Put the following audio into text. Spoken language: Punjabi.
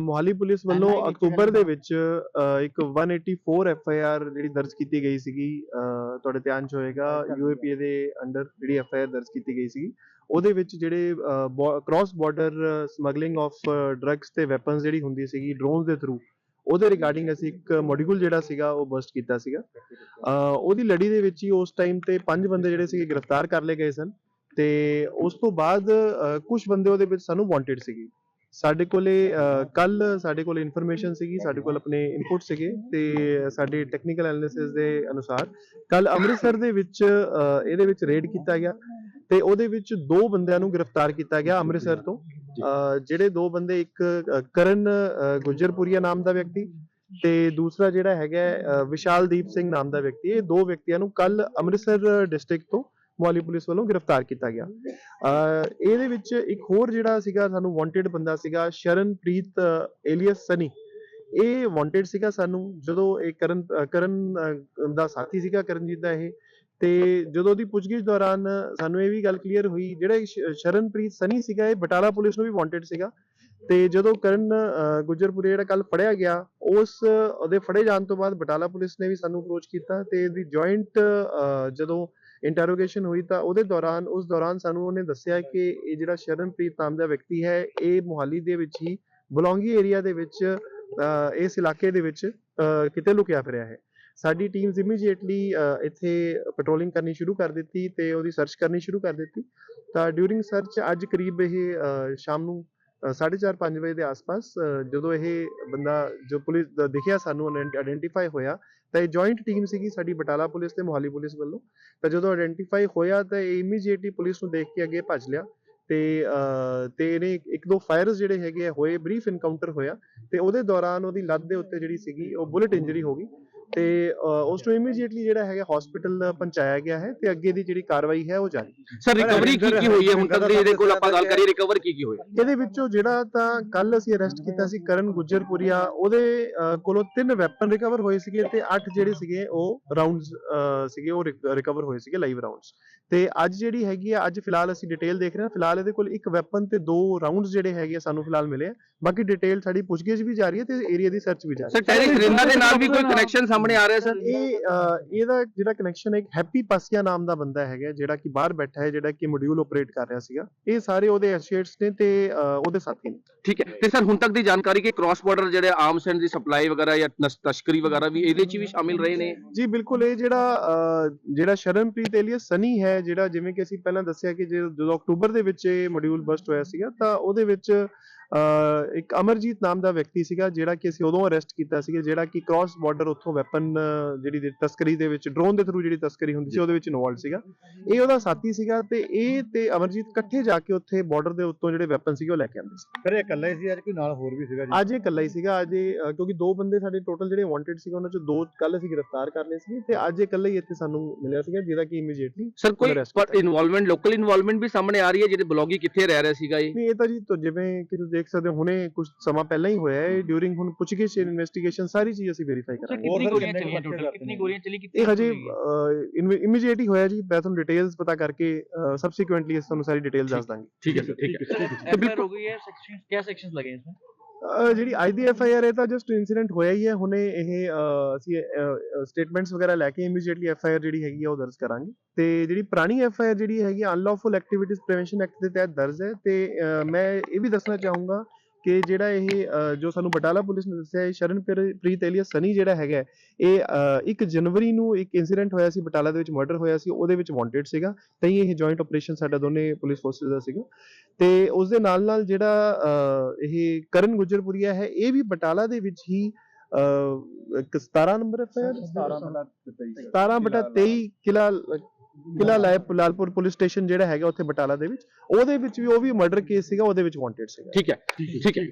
ਮੋਹਾਲੀ ਪੁਲਿਸ ਵੱਲੋਂ ਅਕਤੂਬਰ ਦੇ ਵਿੱਚ ਇੱਕ 184 ਐਫ ਆਈ ਆਰ ਜਿਹੜੀ ਦਰਜ ਕੀਤੀ ਗਈ ਸੀਗੀ ਤੁਹਾਡੇ ਧਿਆਨ ਚ ਹੋਏਗਾ ਯੂਏਪੀਏ ਦੇ ਅੰਡਰ ਜਿਹੜੀ ਐਫ ਆਈ ਆਰ ਦਰਜ ਕੀਤੀ ਗਈ ਸੀ ਉਹਦੇ ਵਿੱਚ ਜਿਹੜੇ cross border smuggling of drugs ਤੇ ਵੈਪਨਸ ਜਿਹੜੀ ਹੁੰਦੀ ਸੀਗੀ ਡਰੋਨਸ ਦੇ ਥਰੂ ਉਹਦੇ ਰਿਗਾਰਡਿੰਗ ਅਸੀਂ ਇੱਕ ਮੋਡਿਊਲ ਜਿਹੜਾ ਸੀਗਾ ਉਹ ਬਸਟ ਕੀਤਾ ਸੀਗਾ। ਉਹਦੀ ਲੜੀ ਦੇ ਵਿੱਚ ਹੀ ਉਸ ਟਾਈਮ ਤੇ ਪੰਜ ਬੰਦੇ ਜਿਹੜੇ ਸੀਗੇ ਗ੍ਰਿਫਤਾਰ ਕਰ ਲਏ ਗਏ ਸਨ। ਤੇ ਉਸ ਤੋਂ ਬਾਅਦ ਕੁਝ ਬੰਦੇ ਉਹਦੇ ਵਿੱਚ ਸਾਨੂੰ ਵਾਂਟਡ ਸੀਗੇ। ਸਾਡੇ ਕੋਲੇ ਕੱਲ ਸਾਡੇ ਕੋਲ ਇਨਫੋਰਮੇਸ਼ਨ ਸੀਗੀ ਸਾਡੇ ਕੋਲ ਆਪਣੇ ਇਨਪੁਟ ਸੀਗੇ ਤੇ ਸਾਡੇ ਟੈਕਨੀਕਲ ਐਨਾਲਿਸਿਸ ਦੇ ਅਨੁਸਾਰ ਕੱਲ ਅੰਮ੍ਰਿਤਸਰ ਦੇ ਵਿੱਚ ਇਹਦੇ ਵਿੱਚ ਰੇਡ ਕੀਤਾ ਗਿਆ ਤੇ ਉਹਦੇ ਵਿੱਚ ਦੋ ਬੰਦਿਆਂ ਨੂੰ ਗ੍ਰਿਫਤਾਰ ਕੀਤਾ ਗਿਆ ਅੰਮ੍ਰਿਤਸਰ ਤੋਂ। ਜਿਹੜੇ ਦੋ ਬੰਦੇ ਇੱਕ ਕਰਨ ਗੁੱਜਰਪੁਰੀਆ ਨਾਮ ਦਾ ਵਿਅਕਤੀ ਤੇ ਦੂਸਰਾ ਜਿਹੜਾ ਹੈਗਾ ਵਿਸ਼ਾਲਦੀਪ ਸਿੰਘ ਨਾਮ ਦਾ ਵਿਅਕਤੀ ਇਹ ਦੋ ਵਿਅਕਤੀਆਂ ਨੂੰ ਕੱਲ ਅੰਮ੍ਰਿਤਸਰ ਡਿਸਟ੍ਰਿਕਟ ਤੋਂ ਮੋਹਾਲੀ ਪੁਲਿਸ ਵੱਲੋਂ ਗ੍ਰਿਫਤਾਰ ਕੀਤਾ ਗਿਆ। ਇਹਦੇ ਵਿੱਚ ਇੱਕ ਹੋਰ ਜਿਹੜਾ ਸੀਗਾ ਸਾਨੂੰ ਵਾਂਟਡ ਬੰਦਾ ਸੀਗਾ ਸ਼ਰਨਪ੍ਰੀਤ ਏਲੀਅਸ ਸਨੀ। ਇਹ ਵਾਂਟਡ ਸੀਗਾ ਸਾਨੂੰ ਜਦੋਂ ਇਹ ਕਰਨ ਕਰਨ ਦਾ ਸਾਥੀ ਸੀਗਾ ਕਰਨਜੀਤ ਦਾ ਇਹ। ਤੇ ਜਦੋਂ ਦੀ ਪੁੱਛਗਿੱਛ ਦੌਰਾਨ ਸਾਨੂੰ ਇਹ ਵੀ ਗੱਲ ਕਲੀਅਰ ਹੋਈ ਜਿਹੜਾ ਸ਼ਰਨਪ੍ਰੀਤ ਸਨੀ ਸੀਗਾ ਇਹ ਬਟਾਲਾ ਪੁਲਿਸ ਨੂੰ ਵੀ ਵਾਂਟਡ ਸੀਗਾ। ਤੇ ਜਦੋਂ ਕਰਨ ਅ, ਜਿਹੜਾ ਕੱਲ ਫੜਿਆ ਗਿਆ ਉਸ ਉਹਦੇ ਫੜੇ ਜਾਣ ਤੋਂ ਬਾਅਦ ਬਟਾਲਾ ਪੁਲਿਸ ਨੇ ਵੀ ਸਾਨੂੰ ਅਪਰੋਚ ਕੀਤਾ ਤੇ ਇਹਦੀ ਜੁਆਇੰਟ ਜਦੋਂ ਇੰਟਰੋਗੇਸ਼ਨ ਹੋਈ ਤਾਂ ਉਹਦੇ ਦੌਰਾਨ, ਉਸ ਦੌਰਾਨ ਸਾਨੂੰ ਉਹਨੇ ਦੱਸਿਆ ਕਿ ਇਹ ਜਿਹੜਾ ਸ਼ਰਨਪ੍ਰੀਤ ਨਾਮ ਦਾ ਵਿਅਕਤੀ ਹੈ, ਇਹ ਮੁਹਾਲੀ ਦੇ ਵਿੱਚ ਹੀ ਬਲੌਂਗੀ ਏਰੀਆ ਦੇ ਵਿੱਚ ਇਸ ਇਲਾਕੇ ਦੇ ਵਿੱਚ ਕਿਤੇ ਲੁਕਿਆ ਫਿਰਿਆ ਹੈ। ਸਾਡੀ ਟੀਮਸ ਇਮੀਡੀਏਟਲੀ ਇੱਥੇ ਪੈਟਰੋਲਿੰਗ ਕਰਨੀ ਸ਼ੁਰੂ ਕਰ ਦਿੱਤੀ ਤੇ ਉਹਦੀ ਸਰਚ ਕਰਨੀ ਸ਼ੁਰੂ ਕਰ ਦਿੱਤੀ। ਤਾਂ ਡਿਊਰਿੰਗ ਸਰਚ ਅੱਜ ਕਰੀਬ ਇਹ ਸ਼ਾਮ ਨੂੰ 4:30 5 ਵਜੇ ਦੇ ਆਸ-ਪਾਸ ਜਦੋਂ ਇਹ ਬੰਦਾ, ਜੋ ਪੁਲਿਸ ਦਾ ਦਿਖਿਆ ਸਾਨੂੰ ਆਇਡੈਂਟੀਫਾਈ ਹੋਇਆ ਤਾਂ ਇਹ ਜੁਆਇੰਟ ਟੀਮ ਸੀਗੀ ਸਾਡੀ ਬਟਾਲਾ ਪੁਲਿਸ ਤੇ ਮੋਹਾਲੀ ਪੁਲਿਸ ਵੱਲੋਂ। ਤਾਂ ਜਦੋਂ ਆਇਡੈਂਟੀਫਾਈ ਹੋਇਆ ਤਾਂ ਇਹ ਇਮੀਡੀਏਟਲੀ ਪੁਲਿਸ ਨੂੰ ਦੇਖ ਕੇ ਅੱਗੇ ਭੱਜ ਲਿਆ। ਤੇ ਤੇ ਇਹਨੇ ਇੱਕ ਦੋ ਫਾਇਰਸ ਜਿਹੜੇ ਹੈਗੇ ਆ, ਹੋਏ ਬਰੀਫ ਇਨਕਾਊਂਟਰ ਹੋਇਆ। ਤੇ ਉਹਦੇ ਦੌਰਾਨ ਉਹਦੀ ਲੱਤ ਦੇ ਉੱਤੇ ਜਿਹੜੀ ਸੀਗੀ, ਉਹ ਬੁਲਟ ਇੰਜਰੀ ਹੋ ਗਈ। ਤੇ ਉਸ ਨੂੰ ਇਮੀਡੀਏਟਲੀ ਜਿਹੜਾ ਹੈਗਾ ਹਸਪੀਟਲ ਪਹੁੰਚਾਇਆ ਗਿਆ ਹੈ ਤੇ ਅੱਗੇ ਦੀ ਜਿਹੜੀ ਕਾਰਵਾਈ ਹੈ ਉਹ ਜਾਰੀ। ਹੈ। ਸਰ ਰਿਕਵਰੀ ਕੀ ਕੀ ਹੋਈ ਹੈ? ਹੁਣ ਤੱਕ ਦੀ ਇਹਦੇ ਕੋਲ ਆਪਾਂ ਗੱਲ ਕਰੀਏ ਰਿਕਵਰ ਕੀ ਕੀ ਹੋਇਆ ਇਹਦੇ ਵਿੱਚੋਂ ਜਿਹੜਾ ਤਾਂ ਕੱਲ ਅਸੀਂ ਅਰੈਸਟ ਕੀਤਾ ਸੀ ਕਰਨ ਗੁੱਜਰਪੁਰੀਆ ਉਹਦੇ ਕੋਲੋਂ ਤਿੰਨ ਵੈਪਨ ਰਿਕਵਰ ਹੋਏ ਸੀਗੇ ਤੇ ਅੱਠ ਜਿਹੜੇ ਸੀਗੇ ਉਹ ਰਾਉਂਡਸ ਸੀਗੇ ਉਹ ਰਿਕਵਰ ਹੋਏ ਸੀਗੇ ਲਾਈਵ ਰਾਉਂਡਸ ਤੇ ਅੱਜ ਜਿਹੜੀ ਹੈਗੀ ਆ ਅੱਜ ਫਿਲਹਾਲ ਅਸੀਂ ਡਿਟੇਲ ਦੇਖ ਰਹੇ ਹਾਂ। ਫਿਲਹਾਲ ਇਹਦੇ ਕੋਲ ਇੱਕ ਵੈਪਨ ਤੇ ਦੋ ਰਾਉਂਡਸ ਜਿਹੜੇ ਹੈਗੇ ਆ ਸਾਨੂੰ ਫਿਲਹਾਲ ਮਿਲੇ ਆ। ਬਾਕੀ ਡਿਟੇਲ ਸਾਡੀ ਪੁੱਛਗਿੱਛ ਵੀ ਜਾਰੀ ਹੈ ਤੇ ਏਰੀਆ ਦੀ ਸਰਚ ਵੀ ਜਾਰੀ ਸਰ ਟੈਰਿਕ ਰਿੰਦਾ ਦੇ ਨਾਲ ਵੀ ਕੋਈ ਕਨੈਕਸ਼ਨ ਸਾਹਮਣੇ ਆ ਰਿਹਾ ਸਰ। ਇਹ ਅਹ, ਇਹਦਾ ਜਿਹੜਾ ਕਨੈਕਸ਼ਨ ਇੱਕ ਹੈਪੀ ਪਾਸੀਆ ਨਾਮ ਦਾ ਬੰਦਾ ਹੈਗਾ ਜਿਹੜਾ ਕਿ ਬਾਹਰ ਬੈਠਾ ਹੈ ਜਿਹੜਾ ਕਿ ਮੋਡਿਊਲ ਆਪਰੇਟ ਕਰ ਰਿਹਾ ਸੀਗਾ। ਇਹ ਸਾਰੇ ਉਹਦੇ ਐਸੋਸੀਏਟਸ ਨੇ ਤੇ ਅਹ, ਉਹਦੇ ਸਾਥੀ ਨੇ। ਠੀਕ ਹੈ। ਤੇ ਸਰ ਹੁਣ ਤੱਕ ਦੀ ਜਾਣਕਾਰੀ ਕਿ ਕ੍ਰਾਸ ਬਾਰਡਰ ਜਿਹੜੇ ਆਰਮਸ ਐਂਡ ਦੀ ਸਪਲਾਈ ਵਗੈਰਾ ਜਾਂ ਨਸ- ਤਸਕਰੀ ਵਗੈਰਾ ਵੀ ਇਹਦੇ 'ਚ ਵੀ ਸ਼ਾਮਿਲ ਰਹੇ ਨੇ? ਜੀ ਬਿਲਕੁਲ। ਇਹ ਜਿਹੜਾ ਅਹ, ਜਿਹੜਾ ਸ਼ਰਨਪ੍ਰੀਤ ਏਲੀਅਸ ਸਨੀ ਹੈ ਜਿਹੜਾ ਜਿਵੇਂ ਕਿ ਅਸੀਂ ਪਹਿਲਾਂ ਦੱਸਿਆ ਕਿ ਜੇ- ਜਦੋਂ ਅਕਤੂਬਰ ਦੇ ਵਿੱਚ ਇਹ ਮੋਡਿਊਲ ਬਸਟ ਹੋਇਆ ਸੀਗਾ ਤਾਂ ਉਹਦੇ ਵਿੱਚ ਇੱਕ ਅਮਰਜੀਤ ਨਾਮ ਦਾ ਵਿਅਕਤੀ ਸੀਗਾ ਜਿਹੜਾ ਕਿ ਅਸੀਂ ਉਦੋਂ ਅਰੈਸਟ ਕੀਤਾ ਸੀਗਾ ਜਿਹੜਾ ਕਿ ਕ੍ਰਾਸ ਬਾਰਡਰ ਉੱਥੋਂ ਵੈਪਨ ਜਿਹੜੀ ਦੀ ਤਸਕਰੀ ਦੇ ਵਿੱਚ ਡਰੋਨ ਦੇ ਥਰੂ ਜਿਹੜੀ ਤਸਕਰੀ ਹੁੰਦੀ ਸੀ ਉਹਦੇ ਵਿੱਚ ਇਨਵੋਲਡ ਸੀਗਾ। ਇਹ ਉਹਦਾ ਸਾਥੀ ਸੀਗਾ ਤੇ ਇਹ ਤੇ ਅਮਰਜੀਤ ਇਕੱਠੇ ਜਾ ਕੇ ਉੱਥੇ ਬਾਰਡਰ ਦੇ ਉੱਤੋਂ ਜਿਹੜੇ ਵੈਪਨ ਸੀਗੇ ਉਹ ਲੈ ਕੇ ਆਉਂਦੇ ਸੀ। ਫਿਰ ਇਹ ਇਕੱਲਾ ਹੀ ਸੀ ਅੱਜ ਕੋਈ ਨਾਲ ਹੋਰ ਵੀ ਸੀਗਾ ਜੀ? ਅੱਜ ਇਹ ਇਕੱਲਾ ਹੀ ਸੀਗਾ ਅੱਜ ਕਿਉਂਕਿ ਦੋ ਬੰਦੇ ਸਾਡੇ ਟੋਟਲ ਜਿਹੜੇ ਵਾਂਟਡ ਸੀਗੇ ਉਹਨਾਂ ਚੋਂ ਦੋ ਕੱਲ ਅਸੀਂ ਗ੍ਰਿਫਤਾਰ ਕਰ ਲਏ ਸੀ ਤੇ ਅੱਜ ਇਹ ਇਕੱਲਾ ਹੀ ਇੱਥੇ ਸਾਨੂੰ ਮਿਲਿਆ ਸੀਗਾ ਜਿਹਦਾ ਕਿ ਇਮੀਡੀਏਟਲੀ ਸਰ ਕੋਈ ਇਨਵੋਲਵਮੈਂਟ ਲੋਕਲ ਇਨਵੋਲਵਮੈਂਟ ਵੀ ਸਾਹਮਣੇ ਆ ਰਹੀ ਹੈ ਜਿਹੜੇ ਬਲੌਗੀ ਕਿੱਥੇ ਰਹਿ ਰਿਹਾ ਸੀਗਾ ਇਹ? ਨਹੀਂ ਇਹ ਤਾਂ ਜੀ ਤੋਂ ਜਿਵੇਂ ਕਿ ਤੁਸੀਂ ਦੇਖ ਸਕਦੇ ਹੋ ਹੁਣੇ ਕੁਝ ਸਮਾਂ ਪਹਿਲਾਂ ਹੀ ਹੋਇਆ ਹੈ ਡਿਊਰਿੰਗ ਹੁਣ ਪੁੱਛਗਿੱਛ ਇਨਵੈਸਟੀਗੇਸ਼ਨ ਸਾਰੀ ਚੀਜ਼ ਅਸੀਂ ਵੈਰੀਫਾਈ ਕਰਾਂਗੇ। ਕਿੰਨੀ ਗੋਲੀਆਂ ਚੱਲੀਆਂ ਟੋਟਲ ਕਿੰਨੀ ਗੋਲੀਆਂ ਚੱਲੀ ਕਿੰਨੀ ਇਹ ਹਜੇ ਇਮੀਡੀਏਟ ਹੀ ਹੋਇਆ ਜੀ ਮੈਂ ਤੁਹਾਨੂੰ ਡਿਟੇਲਸ ਪਤਾ ਕਰਕੇ ਸਬਸੀਕੁਐਂਟਲੀ ਤੁਹਾਨੂੰ ਸਾਰੀ ਡਿਟੇਲ ਦੱਸ ਦਾਂਗੇ। ਠੀਕ ਹੈ ਸਰ ਠੀਕ ਹੈ। ਤੇ ਬਿਲਕੁਲ ਹੋ ਗਈ ਹੈ ਸੈਕਸ਼ਨਸ ਕਿਆ ਸੈਕਸ਼ਨਸ ਲਗੇ ਇਸ ਵਿੱਚ? ਜਿਹੜੀ ਅੱਜ ਦੀ ਐਫ ਆਈ ਆਰ ਹੈ ਤਾਂ ਜਸਟ ਇਨਸੀਡੈਂਟ ਹੋਇਆ ਹੀ ਹੈ। ਹੁਣੇ ਇਹ ਅਸੀਂ ਸਟੇਟਮੈਂਟਸ ਵਗੈਰਾ ਲੈ ਕੇ ਇਮੀਡੀਏਟਲੀ ਐਫ ਆਈ ਆਰ ਜਿਹੜੀ ਹੈਗੀ ਆ ਉਹ ਦਰਜ ਕਰਾਂਗੇ। ਤੇ ਜਿਹੜੀ ਪੁਰਾਣੀ ਐਫ ਆਈ ਆਰ ਜਿਹੜੀ ਹੈਗੀ ਅਨਲੌਫੁਲ ਐਕਟੀਵਿਟੀਜ਼ ਪ੍ਰੀਵੈਂਸ਼ਨ ਐਕਟ ਦੇ ਤਹਿਤ ਦਰਜ ਹੈ। ਤੇ ਮੈਂ ਇਹ ਵੀ ਦੱਸਣਾ ਚਾਹੂੰਗਾ ਕਿ ਜਿਹੜਾ ਇਹ ਜੋ ਸਾਨੂੰ ਬਟਾਲਾ ਪੁਲਿਸ ਨੇ ਦੱਸਿਆ ਹੈ ਸ਼ਰਨਪ੍ਰੀਤ ਏਲੀਅਸ ਸਨੀ ਜਿਹੜਾ ਹੈਗਾ ਇਹ 1 ਜਨਵਰੀ ਨੂੰ ਇੱਕ ਇਨਸੀਡੈਂਟ ਹੋਇਆ ਸੀ ਬਟਾਲਾ ਦੇ ਵਿੱਚ ਮਰਡਰ ਹੋਇਆ ਸੀ ਉਹਦੇ ਵਿੱਚ ਵਾਂਟਡ ਸੀਗਾ ਤਾਂ ਇਹ ਜੁਆਇੰਟ ਆਪਰੇਸ਼ਨ ਸਾਡਾ ਦੋਨੇ ਪੁਲਿਸ ਫੋਰਸਸ ਦਾ ਸੀਗਾ। ਤੇ ਉਸ ਦੇ ਨਾਲ ਨਾਲ ਜਿਹੜਾ ਇਹ ਕਰਨ ਗੁਜਰਪੁਰੀਆ ਹੈ ਇਹ ਵੀ ਬਟਾਲਾ ਦੇ ਵਿੱਚ ਹੀ ਅਹ, ਇੱਕ 17 ਨੰਬਰ ਐਫ ਆਈ ਆਰ? 17 ਬਟਾ 23 ਕਿਲਾ ਕਿਲਾ ਲਾਇ- ਲਾਲਪੁਰ ਪੁਲਿਸ ਸਟੇਸ਼ਨ ਜਿਹੜਾ ਹੈਗਾ ਉੱਥੇ ਬਟਾਲਾ ਦੇ ਵਿੱਚ। ਉਹਦੇ ਵਿੱਚ ਵੀ ਉਹ ਵੀ ਮਰਡਰ ਕੇਸ ਸੀਗਾ ਉਹਦੇ ਵਿੱਚ ਵਾਂਟਡ ਸੀਗਾ। ਠੀਕ ਹੈ। ਠੀਕ ਹੈ।